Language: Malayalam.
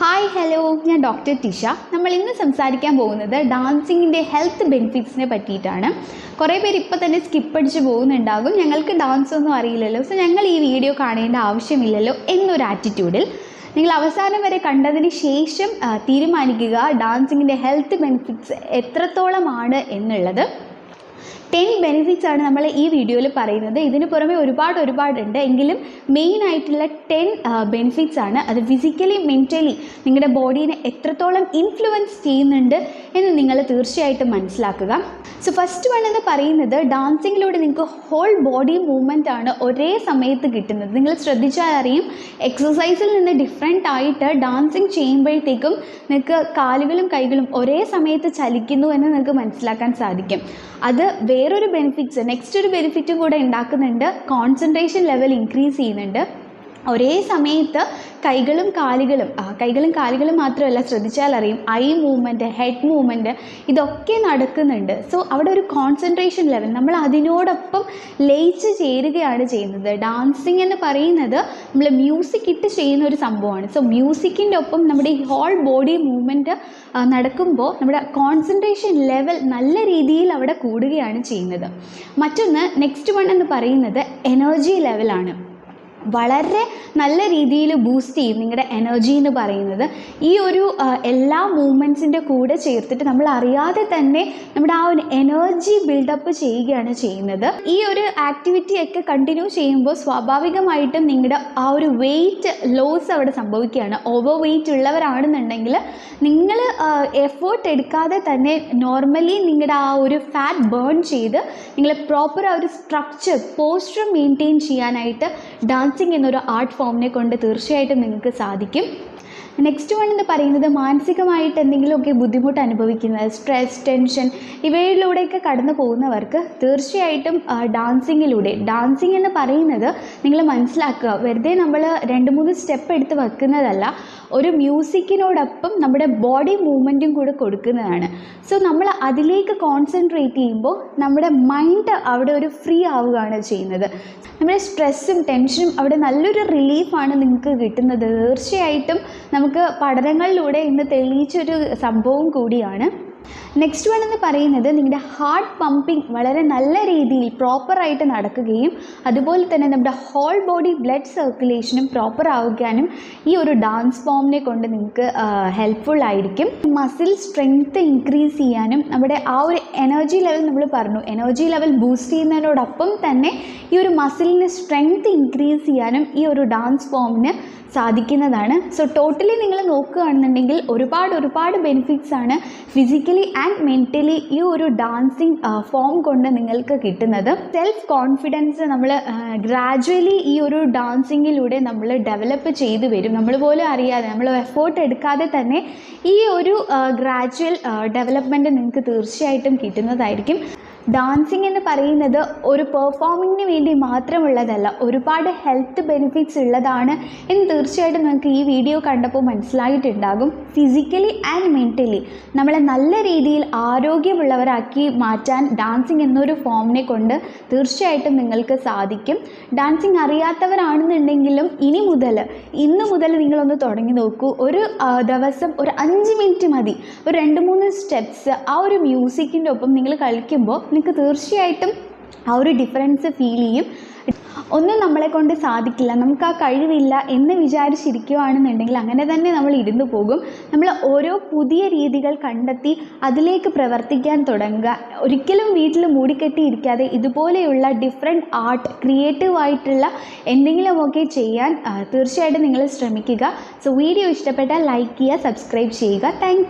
ഹായ് ഹലോ ഞാൻ ഡോക്ടർ ടിഷ നമ്മൾ ഇന്ന് സംസാരിക്കാൻ പോകുന്നത് ഡാൻസിങ്ങിന്റെ ഹെൽത്ത് ബെനിഫിറ്റ്സിനെ പറ്റിയിട്ടാണ്. കുറേ പേര് ഇപ്പോൾ തന്നെ സ്കിപ്പ് അടിച്ച് പോകുന്നുണ്ടാകും. ഞങ്ങൾക്ക് ഡാൻസ് ഒന്നും അറിയില്ലല്ലോ. സോ ഞങ്ങൾ ഈ വീഡിയോ കാണേണ്ട ആവശ്യമില്ലല്ലോ എന്നൊരു ആറ്റിറ്റ്യൂഡിൽ നിങ്ങൾ അവസാനം വരെ കണ്ടതിന് ശേഷം തീരുമാനിക്കുക ഡാൻസിങ്ങിന്റെ ഹെൽത്ത് ബെനിഫിറ്റ്സ് എത്രത്തോളമാണ് എന്നുള്ളത്. ടെൻ ബെനിഫിറ്റ്സ് ആണ് നമ്മൾ ഈ വീഡിയോയിൽ പറയുന്നത്. ഇതിന് പുറമെ ഒരുപാട് ഒരുപാടുണ്ട്. എങ്കിലും മെയിൻ ആയിട്ടുള്ള ടെൻ ബെനിഫിറ്റ്സ് ആണ്. അത് ഫിസിക്കലി മെന്റലി നിങ്ങളുടെ ബോഡീനെ എത്രത്തോളം ഇൻഫ്ലുവൻസ് ചെയ്യുന്നുണ്ട് എന്ന് നിങ്ങൾ തീർച്ചയായിട്ടും മനസ്സിലാക്കുക. സോ ഫസ്റ്റ് വൺ എന്ന് പറയുന്നത് ഡാൻസിങ്ങിലൂടെ നിങ്ങൾക്ക് ഹോൾ ബോഡി മൂവ്മെന്റ് ആണ് ഒരേ സമയത്ത് കിട്ടുന്നത്. നിങ്ങൾ ശ്രദ്ധിച്ചാൽ അറിയും എക്സസൈസിൽ നിന്ന് ഡിഫറെന്റ് ആയിട്ട് ഡാൻസിങ് ചെയ്യുമ്പോഴത്തേക്കും നിങ്ങൾക്ക് കാലുകളും കൈകളും ഒരേ സമയത്ത് ചലിക്കുന്നു എന്ന് നിങ്ങൾക്ക് മനസ്സിലാക്കാൻ സാധിക്കും. അത് വേറൊരു ബെനിഫിറ്റ്സ് നെക്സ്റ്റ് ഒരു ബെനിഫിറ്റും കൂടെ ഉണ്ടാക്കുന്നുണ്ട്. കോൺസെൻട്രേഷൻ ലെവൽ ഇൻക്രീസ് ചെയ്യുന്നുണ്ട്. ഒരേ സമയത്ത് കൈകളും കാലുകളും കൈകളും കാലുകളും മാത്രമല്ല ശ്രദ്ധിച്ചാൽ അറിയും. ഐ മൂവ്മെന്റ് ഹെഡ് മൂവ്മെന്റ് ഇതൊക്കെ നടക്കുന്നുണ്ട്. സോ അവിടെ ഒരു കോൺസെൻട്രേഷൻ ലെവൽ നമ്മൾ അതിനോടൊപ്പം ലയിച്ച് ചേരുകയാണ് ചെയ്യുന്നത്. ഡാൻസിങ് എന്ന് പറയുന്നത് നമ്മൾ മ്യൂസിക് ഇട്ട് ചെയ്യുന്ന ഒരു സംഭവമാണ്. സോ മ്യൂസിക്കിന്റെ ഒപ്പം നമ്മുടെ ഈ ഹോൾ ബോഡി മൂവ്മെന്റ് നടക്കുമ്പോൾ നമ്മുടെ കോൺസെൻട്രേഷൻ ലെവൽ നല്ല രീതിയിൽ അവിടെ കൂടുകയാണ് ചെയ്യുന്നത്. മറ്റൊന്ന് നെക്സ്റ്റ് വൺ എന്ന് പറയുന്നത് എനർജി ലെവലാണ് വളരെ നല്ല രീതിയിൽ ബൂസ്റ്റ് ചെയ്യും നിങ്ങളുടെ എനർജി എന്ന് പറയുന്നത്. ഈ ഒരു എല്ലാ മൂമെന്റ്സിന്റെ കൂടെ ചേർത്തിട്ട് നമ്മൾ അറിയാതെ തന്നെ നമ്മുടെ ആ ഒരു എനർജി ബിൽഡപ്പ് ചെയ്യുകയാണ് ചെയ്യുന്നത്. ഈ ഒരു ആക്ടിവിറ്റി ഒക്കെ കണ്ടിന്യൂ ചെയ്യുമ്പോൾ സ്വാഭാവികമായിട്ടും നിങ്ങളുടെ ആ ഒരു വെയിറ്റ് ലോസ് അവിടെ സംഭവിക്കുകയാണ്. ഓവർ വെയിറ്റ് ഉള്ളവരാണെന്നുണ്ടെങ്കിൽ നിങ്ങൾ എഫേർട്ട് എടുക്കാതെ തന്നെ നോർമലി നിങ്ങളുടെ ആ ഒരു ഫാറ്റ് ബേൺ ചെയ്ത് നിങ്ങളെ പ്രോപ്പർ ആ ഒരു സ്ട്രക്ചർ പോസ്റ്റർ മെയിന്റെയിൻ ചെയ്യാനായിട്ട് ഡാൻസിങ് എന്നൊരു ആർട്ട് ഫോമിനെ കൊണ്ട് തീർച്ചയായിട്ടും നിങ്ങൾക്ക് സാധിക്കും. നെക്സ്റ്റ് വൺ എന്ന് പറയുന്നത് മാനസികമായിട്ട് എന്തെങ്കിലുമൊക്കെ ബുദ്ധിമുട്ട് അനുഭവിക്കുന്നത് സ്ട്രെസ് ടെൻഷൻ ഇവയിലൂടെയൊക്കെ കടന്നു പോകുന്നവർക്ക് തീർച്ചയായിട്ടും ഡാൻസിങ്ങിലൂടെ ഡാൻസിങ് എന്ന് പറയുന്നത് നിങ്ങൾ മനസ്സിലാക്കുക വെറുതെ നമ്മൾ രണ്ട് മൂന്ന് സ്റ്റെപ്പ് എടുത്ത് വെക്കുന്നതല്ല ഒരു മ്യൂസിക്കിനോടൊപ്പം നമ്മുടെ ബോഡി മൂവ്മെന്റും കൂടെ കൊടുക്കുന്നതാണ്. സോ നമ്മൾ അതിലേക്ക് കോൺസെൻട്രേറ്റ് ചെയ്യുമ്പോൾ നമ്മുടെ മൈൻഡ് അവിടെ ഒരു ഫ്രീ ആവുകയാണ് ചെയ്യുന്നത്. നമ്മുടെ സ്ട്രെസ്സും ടെൻഷനും അവിടെ നല്ലൊരു റിലീഫാണ് നിങ്ങൾക്ക് കിട്ടുന്നത്. തീർച്ചയായിട്ടും നമുക്ക് പഠനങ്ങളിലൂടെ ഇന്ന് തെളിയിച്ചൊരു സംഭവം കൂടിയാണ്. നെക്സ്റ്റ് വൺ എന്ന് പറയുന്നത് നിങ്ങളുടെ ഹാർട്ട് പമ്പിങ് വളരെ നല്ല രീതിയിൽ പ്രോപ്പറായിട്ട് നടക്കുകയും അതുപോലെ തന്നെ നമ്മുടെ ഹോൾ ബോഡി ബ്ലഡ് സർക്കുലേഷനും പ്രോപ്പർ ആവുകയാനും ഈ ഒരു ഡാൻസ് ഫോമിനെ കൊണ്ട് നിങ്ങൾക്ക് ഹെൽപ്ഫുൾ ആയിരിക്കും. മസിൽ സ്ട്രെങ്ത് ഇൻക്രീസ് ചെയ്യാനും നമ്മുടെ ആ ഒരു എനർജി ലെവൽ നമ്മൾ പറഞ്ഞു എനർജി ലെവൽ ബൂസ്റ്റ് ചെയ്യുന്നതിനോടൊപ്പം തന്നെ ഈ ഒരു മസിലിന് സ്ട്രെങ്ത് ഇൻക്രീസ് ചെയ്യാനും ഈ ഒരു ഡാൻസ് ഫോമിന് സാധിക്കുന്നതാണ്. സോ ടോട്ടലി നിങ്ങൾ നോക്കുകയാണെന്നുണ്ടെങ്കിൽ ഒരുപാട് ഒരുപാട് ബെനിഫിറ്റ്സ് ആണ് ഫിസിക്കലി ആൻഡ് മെന്റലി ഈ ഒരു ഡാൻസിങ് ഫോം കൊണ്ട് നിങ്ങൾക്ക് കിട്ടുന്നത് സെൽഫ് കോൺഫിഡൻസ് നമ്മൾ ഗ്രാജുവലി ഈ ഒരു ഡാൻസിങ്ങിലൂടെ നമ്മൾ ഡെവലപ്പ് ചെയ്തു വരും. നമ്മൾ പോലും അറിയാതെ നമ്മൾ എഫേർട്ട് എടുക്കാതെ തന്നെ ഈ ഒരു ഗ്രാജുവൽ ഡെവലപ്മെന്റ് നിങ്ങൾക്ക് തീർച്ചയായിട്ടും കിട്ടുന്നതായിരിക്കും. ഡാൻസിങ് എന്ന് പറയുന്നത് ഒരു പെർഫോമിങ്ങിന് വേണ്ടി മാത്രമുള്ളതല്ല ഒരുപാട് ഹെൽത്ത് ബെനിഫിറ്റ്സ് ഉള്ളതാണ് എന്ന് തീർച്ചയായിട്ടും നിങ്ങൾക്ക് ഈ വീഡിയോ കണ്ടപ്പോൾ മനസ്സിലായിട്ടുണ്ടാകും. ഫിസിക്കലി ആൻഡ് മെന്റലി നമ്മളെ നല്ല രീതിയിൽ ആരോഗ്യമുള്ളവരാക്കി മാറ്റാൻ ഡാൻസിങ് എന്നൊരു ഫോമിനെ കൊണ്ട് തീർച്ചയായിട്ടും നിങ്ങൾക്ക് സാധിക്കും. ഡാൻസിങ് അറിയാത്തവരാണെന്നുണ്ടെങ്കിലും ഇനി മുതൽ ഇന്ന് മുതൽ നിങ്ങളൊന്ന് തുടങ്ങി നോക്കൂ. ഒരു ദിവസം ഒരു അഞ്ച് മിനിറ്റ് മതി. ഒരു രണ്ട് മൂന്ന് സ്റ്റെപ്സ് ആ ഒരു മ്യൂസിക്കിന്റെ ഒപ്പം നിങ്ങൾ കളിക്കുമ്പോൾ നിങ്ങൾക്ക് തീർച്ചയായിട്ടും ആ ഒരു ഡിഫറൻസ് ഫീൽ ചെയ്യും. ഒന്നും നമ്മളെ കൊണ്ട് സാധിക്കില്ല. നമുക്ക് ആ കഴിവില്ല എന്ന് വിചാരിച്ചിരിക്കുകയാണെന്നുണ്ടെങ്കിൽ അങ്ങനെ തന്നെ നമ്മൾ ഇരുന്നു പോകും. നമ്മൾ ഓരോ പുതിയ രീതികൾ കണ്ടെത്തി അതിലേക്ക് പ്രവർത്തിക്കാൻ തുടങ്ങുക. ഒരിക്കലും വീട്ടിൽ മൂടിക്കെട്ടിയിരിക്കാതെ ഇതുപോലെയുള്ള ഡിഫറെന്റ് ആർട്ട് ക്രിയേറ്റീവ് ആയിട്ടുള്ള എന്തെങ്കിലുമൊക്കെ ചെയ്യാൻ തീർച്ചയായിട്ടും നിങ്ങൾ ശ്രമിക്കുക. സോ വീഡിയോ ഇഷ്ടപ്പെട്ടാൽ ലൈക്ക് ചെയ്യുക സബ്സ്ക്രൈബ് ചെയ്യുക. താങ്ക്